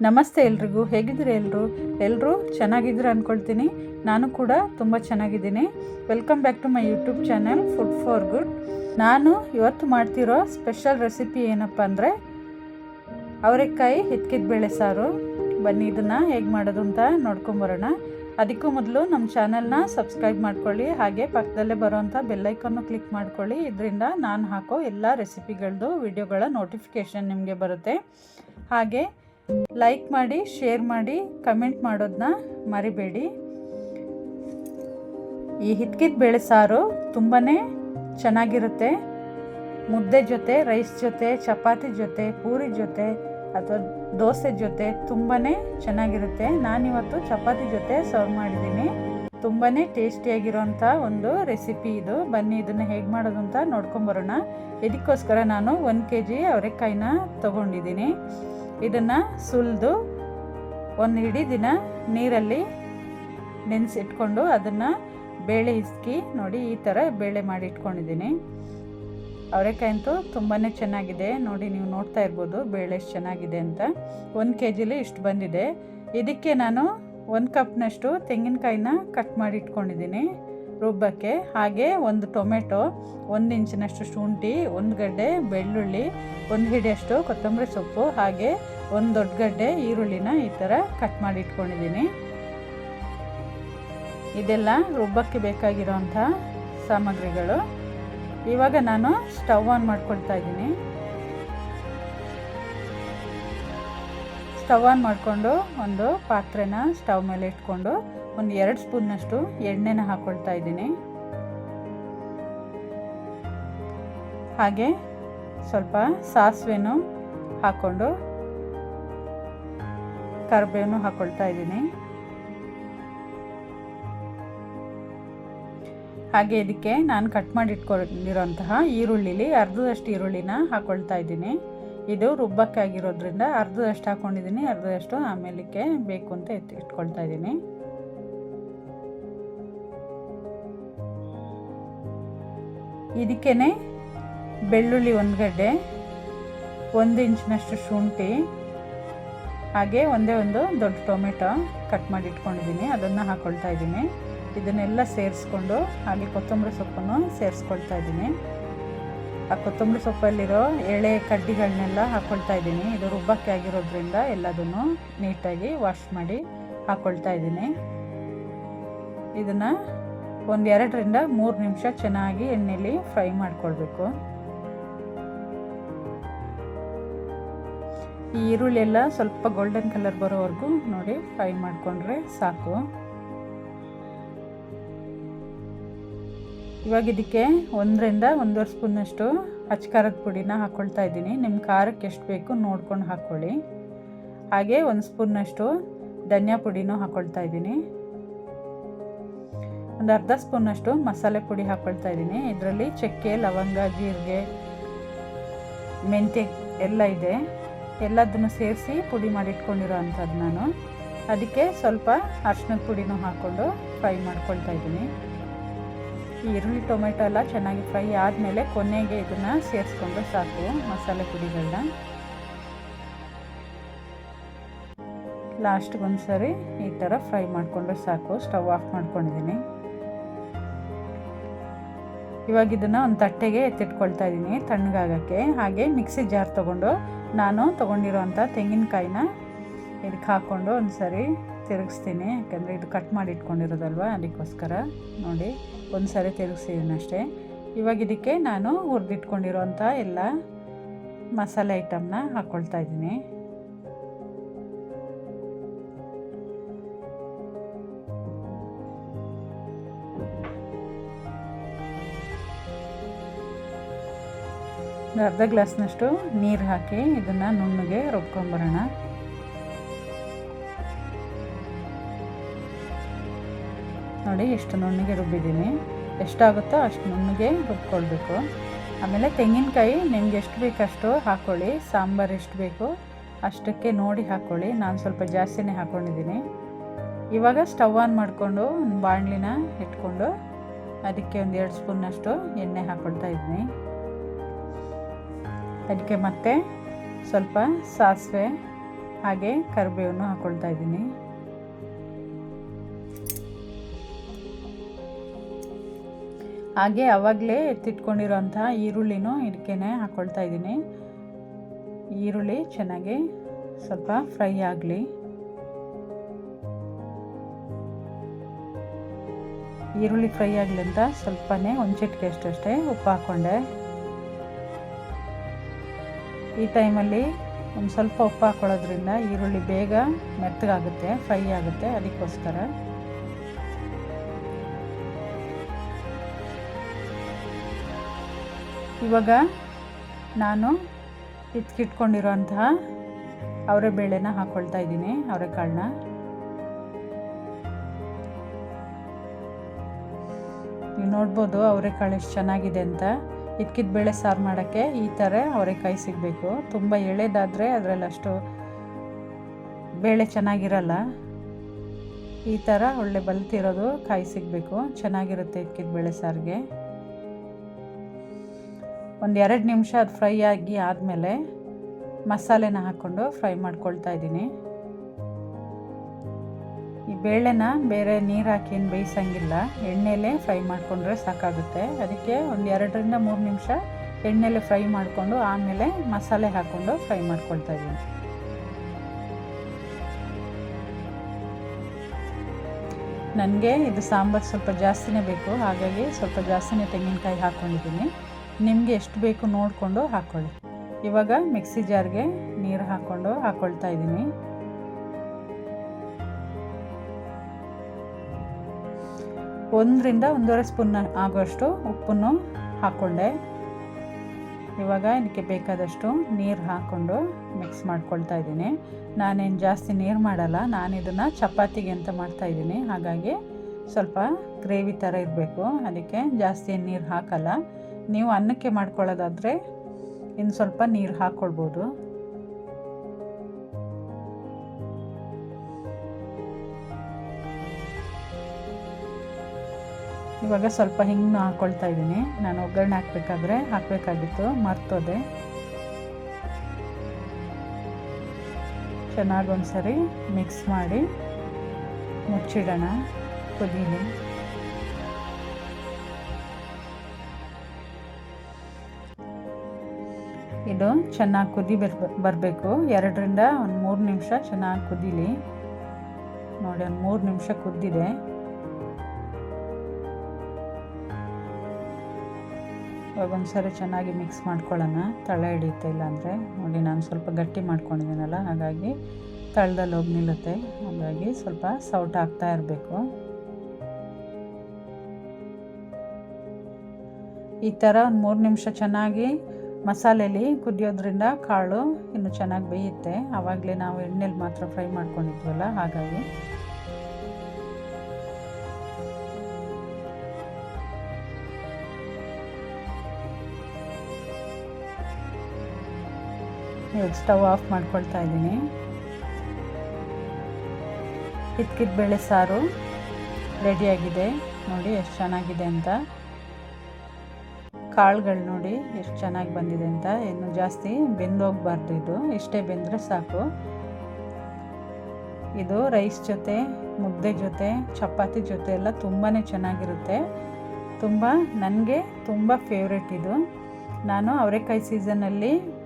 ನಮಸ್ತೆ ಎಲ್ರಿಗೂ, ಹೇಗಿದ್ದೀರಿ ಎಲ್ಲರೂ ಎಲ್ಲರೂ ಚೆನ್ನಾಗಿದ್ದೀರ ಅಂದ್ಕೊಳ್ತೀನಿ ನಾನು ಕೂಡ ತುಂಬ ಚೆನ್ನಾಗಿದ್ದೀನಿ. Welcome back to my YouTube channel food for good ನಾನು ಇವತ್ತು ಮಾಡ್ತಿರೋ ಸ್ಪೆಷಲ್ ರೆಸಿಪಿ ಏನಪ್ಪ ಅಂದರೆ, ಅವರೆಕಾಯಿ ಹಿತ್ಕಿದ ಬೇಳೆ ಸಾರು. ಬನ್ನಿ, ಇದನ್ನು ಹೇಗೆ ಮಾಡೋದು ಅಂತ ನೋಡ್ಕೊಂಬರೋಣ ಅದಕ್ಕೂ ಮೊದಲು ನಮ್ಮ ಚಾನಲ್ನ ಸಬ್ಸ್ಕ್ರೈಬ್ ಮಾಡ್ಕೊಳ್ಳಿ, ಹಾಗೆ ಪಕ್ಕದಲ್ಲೇ ಬರೋವಂಥ ಬೆಲ್ಲೈಕನ್ನು ಕ್ಲಿಕ್ ಮಾಡ್ಕೊಳ್ಳಿ. ಇದರಿಂದ ನಾನು ಹಾಕೋ ಎಲ್ಲ ರೆಸಿಪಿಗಳದ್ದು ವಿಡಿಯೋಗಳ ನೋಟಿಫಿಕೇಷನ್ ನಿಮಗೆ ಬರುತ್ತೆ. ಹಾಗೆ ಲೈಕ್ ಮಾಡಿ ಶೇರ್ ಮಾಡಿ ಕಮೆಂಟ್ ಮಾಡೋದನ್ನ ಮರಿಬೇಡಿ. ಈ ಹಿತ್ಕಿದ ಬೇಳೆ ಸಾರು ತುಂಬಾ ಚೆನ್ನಾಗಿರುತ್ತೆ. ಮುದ್ದೆ ಜೊತೆ ರೈಸ್ ಜೊತೆ, ಚಪಾತಿ ಜೊತೆ, ಪೂರಿ ಜೊತೆ ಅಥವಾ ದೋಸೆ ಜೊತೆ ತುಂಬಾ ಚೆನ್ನಾಗಿರುತ್ತೆ. ನಾನಿವತ್ತು ಚಪಾತಿ ಜೊತೆ ಸರ್ವ್ ಮಾಡಿದ್ದೀನಿ. ತುಂಬಾ ಟೇಸ್ಟಿಯಾಗಿರೋಂಥ ಒಂದು ರೆಸಿಪಿ ಇದು. ಬನ್ನಿ, ಇದನ್ನು ಹೇಗೆ ಮಾಡೋದು ಅಂತ ನೋಡ್ಕೊಂಬರೋಣ. ಇದಕ್ಕೋಸ್ಕರ ನಾನು ಒಂದು ಕೆ ಜಿ ಅವರೆಕಾಯಿನ ತೊಗೊಂಡಿದ್ದೀನಿ. ಇದನ್ನು ಸುಲಿದು ಒಂದು ಇಡೀ ದಿನ ನೀರಲ್ಲಿ ನೆನೆಸಿಟ್ಕೊಂಡು ಅದನ್ನು ಬೇಳೆ ಇಸ್ಕಿ ನೋಡಿ ಈ ಥರ ಬೇಳೆ ಮಾಡಿ ಇಟ್ಕೊಂಡಿದ್ದೀನಿ. ಅವರೆಕಾಯಿ ಅಂತೂ ತುಂಬಾ ಚೆನ್ನಾಗಿದೆ. ನೋಡಿ ನೀವು ನೋಡ್ತಾ ಇರ್ಬೋದು ಬೇಳೆ ಎಷ್ಟು ಚೆನ್ನಾಗಿದೆ ಅಂತ. ಒಂದು ಕೆ ಜಿಲಿ ಇಷ್ಟು ಬಂದಿದೆ. ಇದಕ್ಕೆ ನಾನು ಒಂದು ಕಪ್ನಷ್ಟು ತೆಂಗಿನಕಾಯಿನ ಕಟ್ ಮಾಡಿ ಇಟ್ಕೊಂಡಿದ್ದೀನಿ. ರುಬ್ಬಕ್ಕೆ ಹಾಗೆ ಒಂದು ಟೊಮೆಟೊ, ಒಂದು ಇಂಚಿನಷ್ಟು ಶುಂಠಿ, ಒಂದು ಗಡ್ಡೆ ಬೆಳ್ಳುಳ್ಳಿ, ಒಂದು ಹಿಡಿಯಷ್ಟು ಕೊತ್ತಂಬರಿ ಸೊಪ್ಪು, ಹಾಗೆ ಒಂದು ದೊಡ್ಡ ಗಡ್ಡೆ ಈರುಳ್ಳಿನ ಈ ಥರ ಕಟ್ ಮಾಡಿ ಇಟ್ಕೊಂಡಿದ್ದೀನಿ. ಇದೆಲ್ಲ ರುಬ್ಬಕ್ಕೆ ಬೇಕಾಗಿರೋಂಥ ಸಾಮಗ್ರಿಗಳು. ಇವಾಗ ನಾನು ಸ್ಟವ್ ಆನ್ ಮಾಡ್ಕೊಳ್ತಾ ಇದ್ದೀನಿ. ಸ್ಟವ್ ಆನ್ ಮಾಡಿಕೊಂಡು ಒಂದು ಪಾತ್ರೆನ ಸ್ಟವ್ ಮೇಲೆ ಇಟ್ಕೊಂಡು ಒಂದು ಎರಡು ಸ್ಪೂನ್ನಷ್ಟು ಎಣ್ಣೆನ ಹಾಕ್ಕೊಳ್ತಾ ಇದ್ದೀನಿ. ಹಾಗೆ ಸ್ವಲ್ಪ ಸಾಸಿವೆನೂ ಹಾಕ್ಕೊಂಡು ಕರಿಬೇವನ್ನು ಹಾಕ್ಕೊಳ್ತಾ ಇದ್ದೀನಿ. ಹಾಗೆ ಇದಕ್ಕೆ ನಾನು ಕಟ್ ಮಾಡಿ ಇಟ್ಕೊಂಡಿರೋಂತಹ ಈರುಳ್ಳಿಲಿ ಅರ್ಧದಷ್ಟು ಈರುಳ್ಳಿನ ಹಾಕ್ಕೊಳ್ತಾ ಇದ್ದೀನಿ. ಇದು ರುಬ್ಬಕ್ಕಾಗಿರೋದ್ರಿಂದ ಅರ್ಧದಷ್ಟು ಹಾಕ್ಕೊಂಡಿದ್ದೀನಿ ಅರ್ಧದಷ್ಟು ಆಮೇಲಕ್ಕೆ ಬೇಕು ಅಂತ ಎತ್ತಿ ಇಟ್ಕೊಳ್ತಾ ಇದ್ದೀನಿ. ಇದಕ್ಕೇ ಬೆಳ್ಳುಳ್ಳಿ ಒಂದು ಗಡ್ಡೆ ಒಂದು ಇಂಚಿನಷ್ಟು ಶುಂಠಿ, ಹಾಗೆ ಒಂದೇ ಒಂದು ದೊಡ್ಡ ಟೊಮೆಟೊ ಕಟ್ ಮಾಡಿ ಇಟ್ಕೊಂಡಿದ್ದೀನಿ, ಅದನ್ನು ಹಾಕ್ಕೊಳ್ತಾ ಇದ್ದೀನಿ. ಇದನ್ನೆಲ್ಲ ಸೇರಿಸ್ಕೊಂಡು ಹಾಗೆ ಕೊತ್ತಂಬರಿ ಸೊಪ್ಪನ್ನು ಸೇರಿಸ್ಕೊಳ್ತಾ ಇದ್ದೀನಿ. ಆ ಕೊತ್ತಂಬರಿ ಸೊಪ್ಪಲ್ಲಿರೋ ಎಳೆ ಕಡ್ಡಿಗಳನ್ನೆಲ್ಲ ಹಾಕ್ಕೊಳ್ತಾ ಇದ್ದೀನಿ. ಇದು ರುಬ್ಬಕ್ಕೆ ಆಗಿರೋದ್ರಿಂದ ಎಲ್ಲದನ್ನು ನೀಟಾಗಿ ವಾಶ್ ಮಾಡಿ ಹಾಕ್ಕೊಳ್ತಾ ಇದ್ದೀನಿ. ಇದನ್ನು ಒಂದು ಎರಡರಿಂದ ಮೂರು ನಿಮಿಷ ಚೆನ್ನಾಗಿ ಎಣ್ಣೆಲಿ ಫ್ರೈ ಮಾಡ್ಕೊಳ್ಬೇಕು. ಈ ಈರುಳ್ಳಿ ಎಲ್ಲ ಸ್ವಲ್ಪ ಗೋಲ್ಡನ್ ಕಲರ್ ಬರೋವರೆಗೂ ನೋಡಿ ಫ್ರೈ ಮಾಡಿಕೊಂಡ್ರೆ ಸಾಕು. ಇವಾಗ ಇದಕ್ಕೆ ಒಂದರಿಂದ ಒಂದೂವರೆ ಸ್ಪೂನಷ್ಟು ಹಚ್ಕಾರದ ಪುಡಿನ ಹಾಕ್ಕೊಳ್ತಾ ಇದ್ದೀನಿ. ನಿಮ್ಮ ಖಾರಕ್ಕೆ ಎಷ್ಟು ಬೇಕು ನೋಡ್ಕೊಂಡು ಹಾಕ್ಕೊಳ್ಳಿ ಹಾಗೆ ಒಂದು ಸ್ಪೂನಷ್ಟು ಧನಿಯಾ ಪುಡಿನೂ ಹಾಕ್ಕೊಳ್ತಾ ಇದ್ದೀನಿ. ಒಂದು ಅರ್ಧ ಸ್ಪೂನಷ್ಟು ಮಸಾಲೆ ಪುಡಿ ಹಾಕ್ಕೊಳ್ತಾ ಇದ್ದೀನಿ. ಇದರಲ್ಲಿ ಚಕ್ಕೆ, ಲವಂಗ, ಜೀರಿಗೆ, ಮೆಂತ್ಯ ಎಲ್ಲ ಇದೆ. ಎಲ್ಲದನ್ನು ಸೇರಿಸಿ ಪುಡಿ ಮಾಡಿಟ್ಕೊಂಡಿರೋ ಅಂಥದ್ದು ನಾನು. ಅದಕ್ಕೆ ಸ್ವಲ್ಪ ಅರ್ಶಿನದ ಪುಡಿನೂ ಹಾಕ್ಕೊಂಡು ಫ್ರೈ ಮಾಡ್ಕೊಳ್ತಾ ಇದ್ದೀನಿ. ಈರುಳ್ಳಿ, ಟೊಮೆಟೊ ಎಲ್ಲ ಚೆನ್ನಾಗಿ ಫ್ರೈ ಆದಮೇಲೆ ಕೊನೆಗೆ ಇದನ್ನು ಸೇರಿಸ್ಕೊಂಡು ಸಾಕು ಮಸಾಲೆ ಪುಡಿಗಳನ್ನ. ಲಾಸ್ಟ್ಗೊಂದು ಸರಿ ಈ ಥರ ಫ್ರೈ ಮಾಡಿಕೊಂಡ್ರೆ ಸಾಕು. ಸ್ಟವ್ ಆಫ್ ಮಾಡ್ಕೊಂಡಿದ್ದೀನಿ. ಇವಾಗ ಇದನ್ನು ಒಂದು ತಟ್ಟೆಗೆ ಎತ್ತಿಟ್ಕೊಳ್ತಾ ಇದ್ದೀನಿ ತಣ್ಣಗಾಗೋಕ್ಕೆ. ಹಾಗೆ ಮಿಕ್ಸಿ ಜಾರ್ ತೊಗೊಂಡು ನಾನು ತೊಗೊಂಡಿರೋಂಥ ತೆಂಗಿನಕಾಯಿನ ಇದಕ್ಕೆ ಹಾಕ್ಕೊಂಡು ಒಂದು ಸರಿ ತಿರುಗಿಸ್ತೀನಿ. ಯಾಕಂದರೆ ಇದು ಕಟ್ ಮಾಡಿ ಇಟ್ಕೊಂಡಿರೋದಲ್ವ, ಅದಕ್ಕೋಸ್ಕರ. ನೋಡಿ ಒಂದು ಸರಿ ತಿರುಗಿಸಿದ್ದೀನಿ ಅಷ್ಟೇ. ಇವಾಗ ಇದಕ್ಕೆ ನಾನು ಹುರಿದಿಟ್ಕೊಂಡಿರೋಂಥ ಎಲ್ಲ ಮಸಾಲೆ ಐಟಮ್ನ ಹಾಕ್ಕೊಳ್ತಾ ಇದ್ದೀನಿ ಒಂದು ಅರ್ಧ ಗ್ಲಾಸ್ನಷ್ಟು ನೀರು ಹಾಕಿ ಇದನ್ನು ನುಣ್ಣಗೆ ರುಬ್ಕೊಂಬರೋಣ. ನೋಡಿ ಎಷ್ಟು ನುಣ್ಣಗೆ ರುಬ್ಬಿದ್ದೀನಿ. ಎಷ್ಟಾಗುತ್ತೋ ಅಷ್ಟು ನುಣ್ಣಗೆ ರುಬ್ಕೊಳ್ಬೇಕು. ಆಮೇಲೆ ತೆಂಗಿನಕಾಯಿ ನಿಮ್ಗೆ ಎಷ್ಟು ಬೇಕಷ್ಟು ಹಾಕ್ಕೊಳ್ಳಿ ಸಾಂಬಾರು ಎಷ್ಟು ಬೇಕು ಅಷ್ಟಕ್ಕೆ ನೋಡಿ ಹಾಕ್ಕೊಳ್ಳಿ ನಾನು ಸ್ವಲ್ಪ ಜಾಸ್ತಿನೇ ಹಾಕ್ಕೊಂಡಿದ್ದೀನಿ ಇವಾಗ ಸ್ಟವ್ ಆನ್ ಮಾಡಿಕೊಂಡು ಒಂದು ಬಾಣಲಿನ ಇಟ್ಕೊಂಡು ಅದಕ್ಕೆ ಒಂದು ಎರಡು ಸ್ಪೂನ್ನಷ್ಟು ಎಣ್ಣೆ ಹಾಕ್ಕೊಳ್ತಾ ಇದ್ದೀನಿ. ಅದಕ್ಕೆ ಮತ್ತೆ ಸ್ವಲ್ಪ ಸಾಸಿವೆ ಹಾಗೆ ಕರಿಬೇವನ್ನು ಹಾಕ್ಕೊಳ್ತಾ ಇದ್ದೀನಿ. ಹಾಗೆ ಆವಾಗಲೇ ಎತ್ತಿಟ್ಕೊಂಡಿರೋಂಥ ಈರುಳ್ಳಿನೂ ಇದಕ್ಕೆ ಹಾಕ್ಕೊಳ್ತಾ ಇದ್ದೀನಿ. ಈರುಳ್ಳಿ ಚೆನ್ನಾಗಿ ಸ್ವಲ್ಪ ಫ್ರೈ ಆಗಲಿ. ಈರುಳ್ಳಿ ಫ್ರೈ ಆಗಲಿ ಅಂತ ಸ್ವಲ್ಪನೇ ಒಂದು ಚಿಟಿಕೆ ಅಷ್ಟೇ ಉಪ್ಪು ಹಾಕ್ಕೊಂಡೆ. ಈ ಟೈಮಲ್ಲಿ ಒಂದು ಸ್ವಲ್ಪ ಉಪ್ಪು ಹಾಕ್ಕೊಳ್ಳೋದ್ರಿಂದ ಈರುಳ್ಳಿ ಬೇಗ ಮೆತ್ತಗಾಗುತ್ತೆ, ಫ್ರೈ ಆಗುತ್ತೆ ಅದಕ್ಕೋಸ್ಕರ. ಇವಾಗ ನಾನು ಇಟ್ಕಿಟ್ಕೊಂಡಿರೋಂತಹ ಅವರೆ ಬೇಳೆನ ಹಾಕ್ಕೊಳ್ತಾ ಇದ್ದೀನಿ, ಅವರೆಕಾಳನ್ನ. ನೀವು ನೋಡ್ಬೋದು ಅವರೆಕಾಳು ಎಷ್ಟು ಚೆನ್ನಾಗಿದೆ ಅಂತ. ಇದ್ಕಿದ ಬೇಳೆ ಸಾರು ಮಾಡೋಕ್ಕೆ ಈ ಥರ ಅವರೆಕಾಯಿ ಸಿಗಬೇಕು. ತುಂಬ ಎಳೆದಾದರೆ ಅದರಲ್ಲಿ ಅಷ್ಟು ಬೇಳೆ ಚೆನ್ನಾಗಿರಲ್ಲ. ಈ ಥರ ಒಳ್ಳೆ ಬಲ್ತಿರೋದು ಕಾಯಿ ಸಿಗಬೇಕು. ಚೆನ್ನಾಗಿರುತ್ತೆ ಇದ್ಕಿದ ಬೇಳೆ ಸಾರಿಗೆ. ಒಂದು ಎರಡು ನಿಮಿಷ ಅದು ಫ್ರೈ ಆಗಿ ಆದಮೇಲೆ ಮಸಾಲೆನ ಹಾಕ್ಕೊಂಡು ಫ್ರೈ ಮಾಡ್ಕೊಳ್ತಾ ಇದ್ದೀನಿ. ಬೇಳೆನ ಬೇರೆ ನೀರು ಹಾಕಿ ಏನು ಬೇಯಿಸಂಗಿಲ್ಲ. ಎಣ್ಣೆಲೇ ಫ್ರೈ ಮಾಡಿಕೊಂಡ್ರೆ ಸಾಕಾಗುತ್ತೆ. ಅದಕ್ಕೆ ಒಂದು ಎರಡರಿಂದ ಮೂರು ನಿಮಿಷ ಎಣ್ಣೆಲೆ ಫ್ರೈ ಮಾಡಿಕೊಂಡು ಆಮೇಲೆ ಮಸಾಲೆ ಹಾಕ್ಕೊಂಡು ಫ್ರೈ ಮಾಡ್ಕೊಳ್ತಾ ಇದ್ದೀನಿ. ನನಗೆ ಇದು ಸಾಂಬಾರು ಸ್ವಲ್ಪ ಜಾಸ್ತಿನೇ ಬೇಕು. ಹಾಗಾಗಿ ಸ್ವಲ್ಪ ಜಾಸ್ತಿನೇ ತೆಂಗಿನಕಾಯಿ ಹಾಕ್ಕೊಂಡಿದ್ದೀನಿ ನಿಮಗೆ ಎಷ್ಟು ಬೇಕು ನೋಡಿಕೊಂಡು ಹಾಕ್ಕೊಳ್ಳಿ ಇವಾಗ ಮಿಕ್ಸಿ ಜಾರ್ಗೆ ನೀರು ಹಾಕ್ಕೊಂಡು ಹಾಕ್ಕೊಳ್ತಾ ಇದ್ದೀನಿ. ಒಂದರಿಂದ ಒಂದೂವರೆ ಸ್ಪೂನ್ ಆಗೋಷ್ಟು ಉಪ್ಪನ್ನು ಹಾಕ್ಕೊಂಡೆ. ಇವಾಗ ಇದಕ್ಕೆ ಬೇಕಾದಷ್ಟು ನೀರು ಹಾಕ್ಕೊಂಡು ಮಿಕ್ಸ್ ಮಾಡ್ಕೊಳ್ತಾ ಇದ್ದೀನಿ. ನಾನೇನು ಜಾಸ್ತಿ ನೀರು ಮಾಡಲ್ಲ ನಾನು ಇದನ್ನು ಚಪಾತಿಗೆ ಅಂತ ಮಾಡ್ತಾಯಿದ್ದೀನಿ ಹಾಗಾಗಿ ಸ್ವಲ್ಪ ಗ್ರೇವಿ ಥರ ಇರಬೇಕು. ಅದಕ್ಕೆ ಜಾಸ್ತಿ ನೀರು ಹಾಕಲ್ಲ. ನೀವು ಅನ್ನಕ್ಕೆ ಮಾಡ್ಕೊಳ್ಳೋದಾದರೆ ಇನ್ನು ಸ್ವಲ್ಪ ನೀರು ಹಾಕ್ಕೊಳ್ಬೋದು. ಇವಾಗ ಸ್ವಲ್ಪ ಹಿಂಗೆ ಹಾಕ್ಕೊಳ್ತಾ ಇದ್ದೀನಿ. ನಾನು ಒಗ್ಗರಣೆ ಹಾಕಬೇಕಾದ್ರೆ ಹಾಕಬೇಕಾಗಿತ್ತು, ಮರ್ತೋದೆ. ಚೆನ್ನಾಗಿ ಒಂದ್ಸರಿ ಮಿಕ್ಸ್ ಮಾಡಿ ಮುಚ್ಚಿಡೋಣ ಕುದೀನಿ ಇದು ಚೆನ್ನಾಗಿ ಕುದಿ ಬರ್ ಬರಬೇಕು. ಎರಡರಿಂದ ಒಂದು ಮೂರು ನಿಮಿಷ ಚೆನ್ನಾಗಿ ಕುದೀಲಿ. ನೋಡಿ, ಒಂದು ಮೂರು ನಿಮಿಷ ಕುದ್ದಿದೆ. ಇವಾಗ ಒಂದ್ಸರಿ ಚೆನ್ನಾಗಿ ಮಿಕ್ಸ್ ಮಾಡ್ಕೊಳ್ಳೋಣ. ತಳ ಹಿಡಿಯುತ್ತೆ ಇಲ್ಲಾಂದರೆ. ನೋಡಿ, ನಾನು ಸ್ವಲ್ಪ ಗಟ್ಟಿ ಮಾಡ್ಕೊಂಡಿದ್ದೀನಲ್ಲ, ಹಾಗಾಗಿ ತಳದಲ್ಲಿ ಹೋಗಿ ನಿಲ್ಲುತ್ತೆ. ಹಾಗಾಗಿ ಸ್ವಲ್ಪ ಸೌಟ್ ಆಗ್ತಾ ಇರಬೇಕು. ಈ ಥರ ಒಂದು ಮೂರು ನಿಮಿಷ ಚೆನ್ನಾಗಿ ಮಸಾಲೆಯಲ್ಲಿ ಕುದಿಯೋದ್ರಿಂದ ಕಾಳು ಇನ್ನು ಚೆನ್ನಾಗಿ ಬೇಯುತ್ತೆ. ಆವಾಗಲೇ ನಾವು ಎಣ್ಣೆಲಿ ಮಾತ್ರ ಫ್ರೈ ಮಾಡ್ಕೊಂಡಿದ್ವಲ್ಲ, ಹಾಗಾಗಿ ಸ್ಟವ್ ಆಫ್ ಮಾಡ್ಕೊಳ್ತಾ ಇದ್ದೀನಿ. ಕಿತ್ಕಿದ ಬೇಳೆ ಸಾರು ರೆಡಿಯಾಗಿದೆ ನೋಡಿ ಎಷ್ಟು ಚೆನ್ನಾಗಿದೆ ಅಂತ. ಕಾಳುಗಳು ನೋಡಿ ಎಷ್ಟು ಚೆನ್ನಾಗಿ ಬಂದಿದೆ ಅಂತ. ಇನ್ನು ಜಾಸ್ತಿ ಬೆಂದೋಗ್ಬಾರ್ದು ಇದು. ಇಷ್ಟೇ ಬೆಂದರೆ ಸಾಕು. ಇದು ರೈಸ್ ಜೊತೆ, ಮುದ್ದೆ ಜೊತೆ, ಚಪಾತಿ ಜೊತೆ ಎಲ್ಲ ತುಂಬಾ ಚೆನ್ನಾಗಿರುತ್ತೆ. ತುಂಬ, ನನಗೆ ತುಂಬ ಫೇವ್ರೆಟ್ ಇದು. ನಾನು ಅವರೆಕಾಯಿ ಸೀಸನಲ್ಲಿ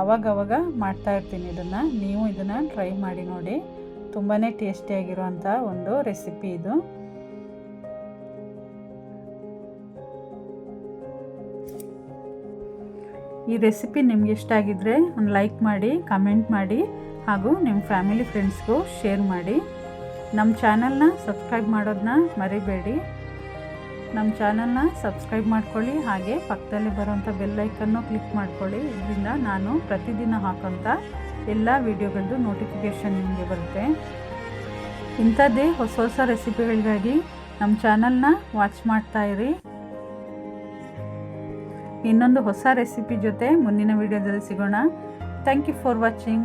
ಅವಾಗವಾಗ ಮಾಡ್ತಾ ಇರ್ತೀನಿ ಇದನ್ನು. ನೀವು ಇದನ್ನು ಟ್ರೈ ಮಾಡಿ ನೋಡಿ. ತುಂಬಾ ಟೇಸ್ಟಿಯಾಗಿರುವಂಥ ಒಂದು ರೆಸಿಪಿ ಇದು. ಈ ರೆಸಿಪಿ ನಿಮ್ಗೆ ಇಷ್ಟ ಆಗಿದ್ರೆ ಒಂದು ಲೈಕ್ ಮಾಡಿ ಕಮೆಂಟ್ ಮಾಡಿ, ಹಾಗೂ ನಿಮ್ಮ ಫ್ಯಾಮಿಲಿ ಫ್ರೆಂಡ್ಸ್ಗೂ ಶೇರ್ ಮಾಡಿ. ನಮ್ಮ ಚಾನಲ್ನ ಸಬ್ಸ್ಕ್ರೈಬ್ ಮಾಡೋದನ್ನ ಮರಿಬೇಡಿ. ನಮ್ಮ ಚಾನಲ್ನ ಸಬ್ಸ್ಕ್ರೈಬ್ ಮಾಡ್ಕೊಳ್ಳಿ, ಹಾಗೆ ಪಕ್ಕದಲ್ಲಿ ಬರೋಂಥ ಬೆಲ್ಲೈಕನ್ನು ಕ್ಲಿಕ್ ಮಾಡ್ಕೊಳ್ಳಿ. ಇದರಿಂದ ನಾನು ಪ್ರತಿದಿನ ಹಾಕೋಂಥ ಎಲ್ಲ ವಿಡಿಯೋಗಳದ್ದು ನೋಟಿಫಿಕೇಷನ್ ನಿಮಗೆ ಬರುತ್ತೆ. ಇಂಥದ್ದೇ ಹೊಸ ಹೊಸ ರೆಸಿಪಿಗಳಿಗಾಗಿ ನಮ್ಮ ಚಾನಲ್ನ ವಾಚ್ ಮಾಡ್ತಾ ಇರಿ. ಇನ್ನೊಂದು ಹೊಸ ರೆಸಿಪಿ ಜೊತೆ ಮುಂದಿನ ವಿಡಿಯೋದಲ್ಲಿ ಸಿಗೋಣ. Thank you for watching